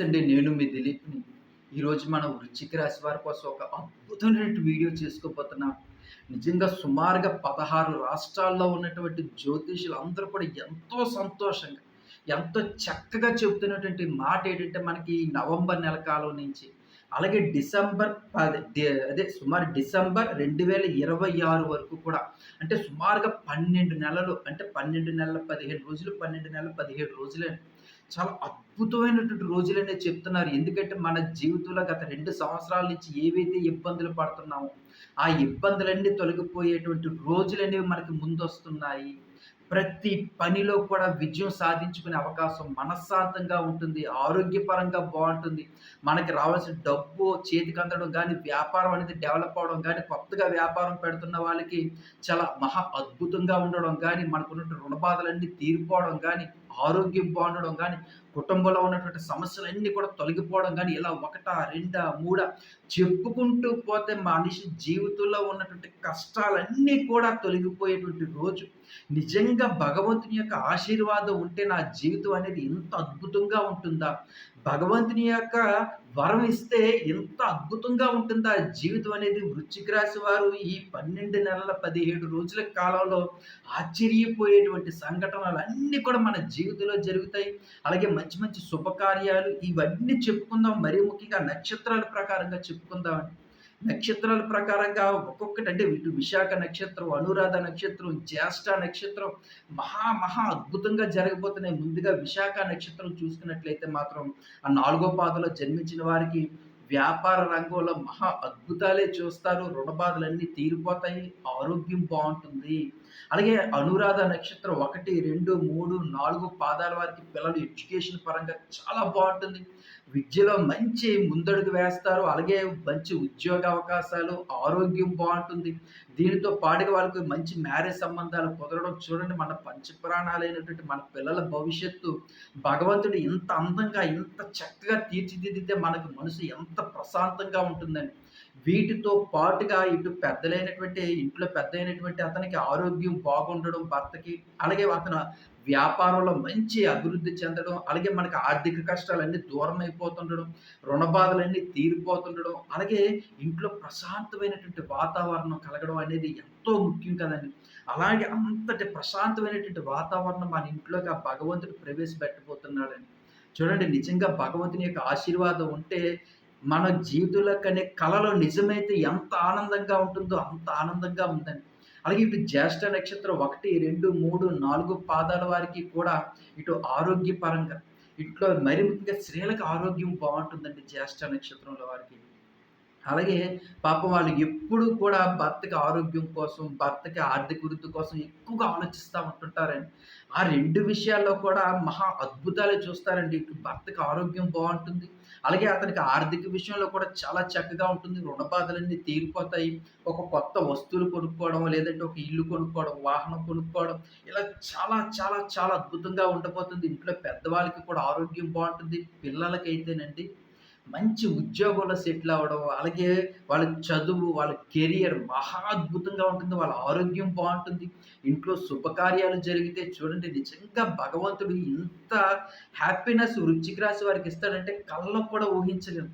నమస్తే అండి నేను మీ దిలీప్ని. ఈరోజు మనం వృచ్చిక రాశి వారి కోసం ఒక అద్భుతమైన వీడియో చేసుకోబోతున్నాం. నిజంగా సుమారుగా పదహారు రాష్ట్రాల్లో ఉన్నటువంటి జ్యోతిషులు అందరూ కూడా ఎంతో సంతోషంగా ఎంతో చక్కగా చెబుతున్నటువంటి మాట ఏంటంటే మనకి ఈ నవంబర్ నెల కాలం నుంచి అలాగే డిసెంబర్ పది అదే సుమారు డిసెంబర్ రెండు వేల ఇరవై ఆరు వరకు కూడా అంటే సుమారుగా పన్నెండు నెలలు అంటే పన్నెండు నెలల పదిహేడు రోజులు పన్నెండు నెలల పదిహేడు రోజులు చాలా అద్భుతమైనటువంటి రోజులనే చెప్తున్నారు. ఎందుకంటే మన జీవితంలో గత రెండు సంవత్సరాల నుంచి ఏవైతే ఇబ్బందులు పడుతున్నామో ఆ ఇబ్బందులన్నీ తొలగిపోయేటువంటి రోజులనేవి మనకి ముందు వస్తున్నాయి ప్రతి పనిలో కూడా విజయం సాధించుకునే అవకాశం మనశ్శాంతంగా ఉంటుంది ఆరోగ్యపరంగా బాగుంటుంది. మనకి రావాల్సిన డబ్బు చేతికి అందడం కానీ వ్యాపారం అనేది డెవలప్ అవడం కానీ కొత్తగా వ్యాపారం పెడుతున్న వాళ్ళకి చాలా మహా అద్భుతంగా ఉండడం కానీ మనకున్నటువంటి రుణ బాధలన్నీ తీరిపోవడం కానీ ఆరోగ్యం బాగుండడం కానీ కుటుంబంలో ఉన్నటువంటి సమస్యలన్నీ కూడా తొలగిపోవడం కానీ ఇలా ఒకటా రెండా మూడా చెప్పుకుంటూ పోతే మనిషి జీవితంలో ఉన్నటువంటి కష్టాలన్నీ కూడా తొలగిపోయేటువంటి రోజు. నిజంగా భగవంతుని యొక్క ఆశీర్వాదం ఉంటే నా జీవితం అనేది ఇంత అద్భుతంగా ఉంటుందా? భగవంతుని యొక్క వరం ఇస్తే ఎంత అద్భుతంగా ఉంటుందా? జీవితం అనేది వృశ్చిక రాశి వారు ఈ పన్నెండు నెలల పదిహేడు రోజుల కాలంలో ఆశ్చర్యపోయేటువంటి సంఘటనలు అన్నీ కూడా మన జీవితంలో జరుగుతాయి. అలాగే మంచి మంచి శుభకార్యాలు ఇవన్నీ చెప్పుకుందాం. మరీ ముఖ్యంగా నక్షత్రాల ప్రకారంగా చెప్పుకుందాం నక్షత్రాల ప్రకారంగా ఒక్కొక్కటి అంటే ఇటు విశాఖ నక్షత్రం అనురాధ నక్షత్రం జ్యేష్ఠ నక్షత్రం మహా మహా అద్భుతంగా జరగబోతున్నాయి. ముందుగా విశాఖ నక్షత్రం చూసుకున్నట్లయితే మాత్రం ఆ నాలుగో పాదలో జన్మించిన వారికి వ్యాపార రంగంలో మహా అద్భుతాలే చూస్తారు. రుణ బాధలన్నీ తీరిపోతాయి. ఆరోగ్యం బాగుంటుంది. అలాగే అనురాధ నక్షత్రం ఒకటి రెండు మూడు నాలుగు పాదాల వారికి పిల్లలు ఎడ్యుకేషన్ పరంగా చాలా బాగుంటుంది. విద్యలో మంచి ముందడుగు వేస్తారు అలాగే మంచి ఉద్యోగ అవకాశాలు ఆరోగ్యం బాగుంటుంది. దీనితో పాటుగా వాళ్ళకి మంచి మ్యారేజ్ సంబంధాలు కుదరడం చూడండి. మన పంచప్రాణాలైనటువంటి మన పిల్లల భవిష్యత్తు భగవంతుడు ఇంత అందంగా ఇంత చక్కగా తీర్చిదిద్దితే మనకు మనసు ఎంత ప్రశాంతంగా ఉంటుందని వీటితో పాటుగా ఇటు పెద్దలైనటువంటి ఇంట్లో పెద్ద అయినటువంటి అతనికి ఆరోగ్యం బాగుండడం భర్తకి అలాగే అతను వ్యాపారంలో మంచి అభివృద్ధి చెందడం అలాగే మనకి ఆర్థిక కష్టాలన్నీ దూరం అయిపోతుండడం రుణ బాధలన్నీ తీరిపోతుండడం అలాగే ఇంట్లో ప్రశాంతమైనటువంటి వాతావరణం కలగడం అనేది ఎంతో ముఖ్యం కదండి. అలాగే అంతటి ప్రశాంతమైనటువంటి వాతావరణం మన ఇంట్లోకి ఆ భగవంతుడు ప్రవేశపెట్టబోతున్నాడని చూడండి నిజంగా భగవంతుని యొక్క ఆశీర్వాదం ఉంటే మన జీవితంలో కనే కళలో నిజమైతే ఎంత ఆనందంగా ఉంటుందో అంత ఆనందంగా ఉందండి. అలాగే ఇటు జ్యేష్ఠ నక్షత్రం ఒకటి రెండు మూడు నాలుగు పాదాల వారికి కూడా ఇటు ఆరోగ్యపరంగా ఇట్లో మరి ముఖ్యంగా స్త్రీలకు ఆరోగ్యం బాగుంటుందండి జ్యేష్ఠ నక్షత్రంలో వారికి. అలాగే పాపం వాళ్ళు ఎప్పుడు కూడా భర్తకి ఆరోగ్యం కోసం భర్తకి ఆర్థిక వృద్ధి కోసం ఎక్కువగా ఆలోచిస్తూ ఉంటుంటారండి. ఆ రెండు విషయాల్లో కూడా మహా అద్భుతాలు చూస్తారండి. ఇటు భర్తకి ఆరోగ్యం బాగుంటుంది అలాగే అతనికి ఆర్థిక విషయంలో కూడా చాలా చక్కగా ఉంటుంది. రుణ బాధలన్నీ తీరిపోతాయి. ఒక కొత్త వస్తువులు కొనుక్కోవడం లేదంటే ఒక ఇల్లు కొనుక్కోవడం వాహనం కొనుక్కోవడం ఇలా చాలా చాలా చాలా అద్భుతంగా ఉండబోతుంది. ఇంట్లో పెద్దవాళ్ళకి కూడా ఆరోగ్యం బాగుంటుంది. పిల్లలకైతేనండి మంచి ఉద్యోగంలో సెటిల్ అవ్వడం అలాగే వాళ్ళ చదువు వాళ్ళ కెరియర్ మహా అద్భుతంగా ఉంటుంది వాళ్ళ ఆరోగ్యం బాగుంటుంది. ఇంట్లో శుభకార్యాలు జరిగితే చూడండి నిజంగా భగవంతుడు ఇంత హ్యాపీనెస్ వృచ్చిక రాశి వారికి ఇస్తాడంటే కళ్ళకు కూడా ఊహించలేము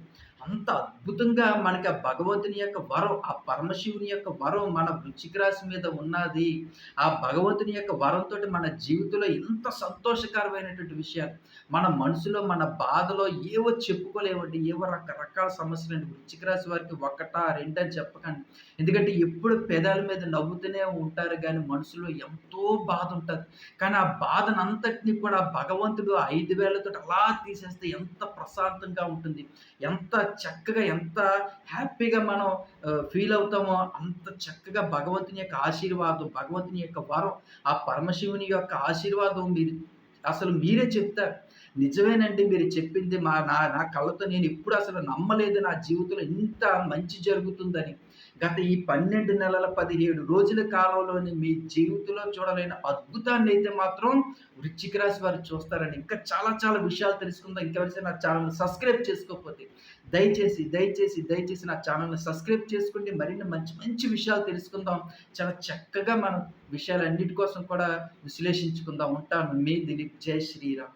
అంత అద్భుతంగా మనకి ఆ భగవంతుని యొక్క వరం ఆ పరమశివుని యొక్క వరం మన వృశ్చిక రాశి మీద ఉన్నది. ఆ భగవంతుని యొక్క వరంతో మన జీవితంలో ఎంత సంతోషకరమైనటువంటి విషయాలు. మన మనసులో మన బాధలో ఏవో చెప్పుకోలేవండి ఏవో రకరకాల సమస్యలు అండి వృశ్చిక రాశి వారికి ఒకటా రెండని చెప్పకండి. ఎందుకంటే ఎప్పుడు పెదాల మీద నవ్వుతూనే ఉంటారు కానీ మనసులో ఎంతో బాధ ఉంటుంది. కానీ ఆ బాధనంతటిని కూడా భగవంతుడు ఐదు వేలతో అలా తీసేస్తే ఎంత ప్రశాంతంగా ఉంటుంది. ఎంత చక్కగా ఎంత హ్యాపీగా మనం ఫీల్ అవుతామో అంత చక్కగా భగవంతుని యొక్క ఆశీర్వాదం భగవంతుని యొక్క వరం ఆ పరమశివుని యొక్క ఆశీర్వాదం మీరు అసలు మీరే చెప్తారు. నిజమేనండి మీరు చెప్పింది మా నా నా కళ్ళతో నేను ఎప్పుడు అసలు నమ్మలేదు నా జీవితంలో ఇంత మంచి జరుగుతుందని. గత ఈ పన్నెండు నెలల పదిహేడు రోజుల కాలంలోని మీ జీవితంలో చూడలేని అద్భుతాన్ని అయితే మాత్రం వృచ్చిక రాశి వారు చూస్తారని ఇంకా చాలా చాలా విషయాలు తెలుసుకుందాం. ఇంకా నా ఛానల్ సబ్స్క్రైబ్ చేసుకోకపోతే దయచేసి దయచేసి దయచేసి నా ఛానల్ని సబ్స్క్రైబ్ చేసుకోండి మరిన్ని మంచి మంచి విషయాలు తెలుసుకుందాం. చాలా చక్కగా మనం విషయాలన్నిటి కోసం కూడా విశ్లేషించుకుందాం. ఉంటాను. మీ దిలీప్. జై శ్రీరామ్.